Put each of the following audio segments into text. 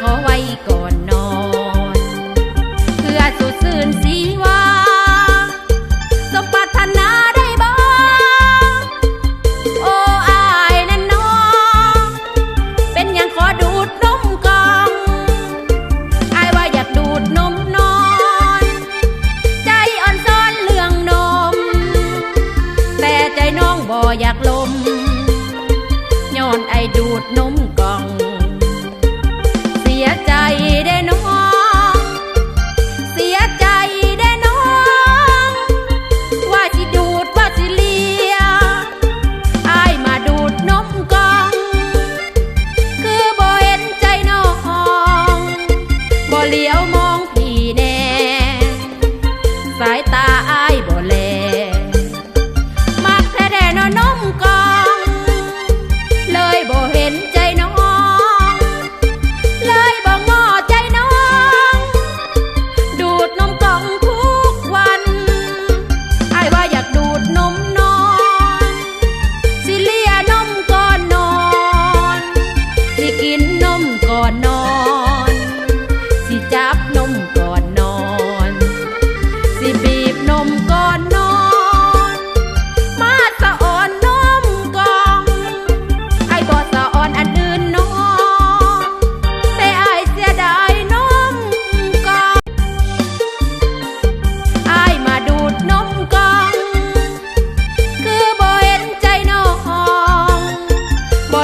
ขอไว้ก่อนนอน เพื่อสุดซื่นสีวาสมปัานาได้บ่โอ้อายนั่นนอเป็นอย่างขอดูดนมกองอายว่าอยากดูดนมนอน ใจอ่อนซ้อนเรื่องนม แต่ใจน้องบ่อยากลมย้อนไอดูดนมก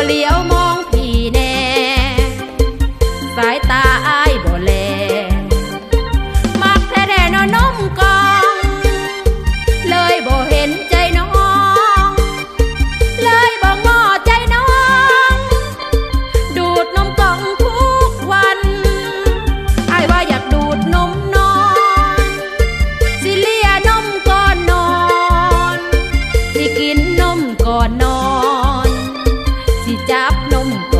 día จับนม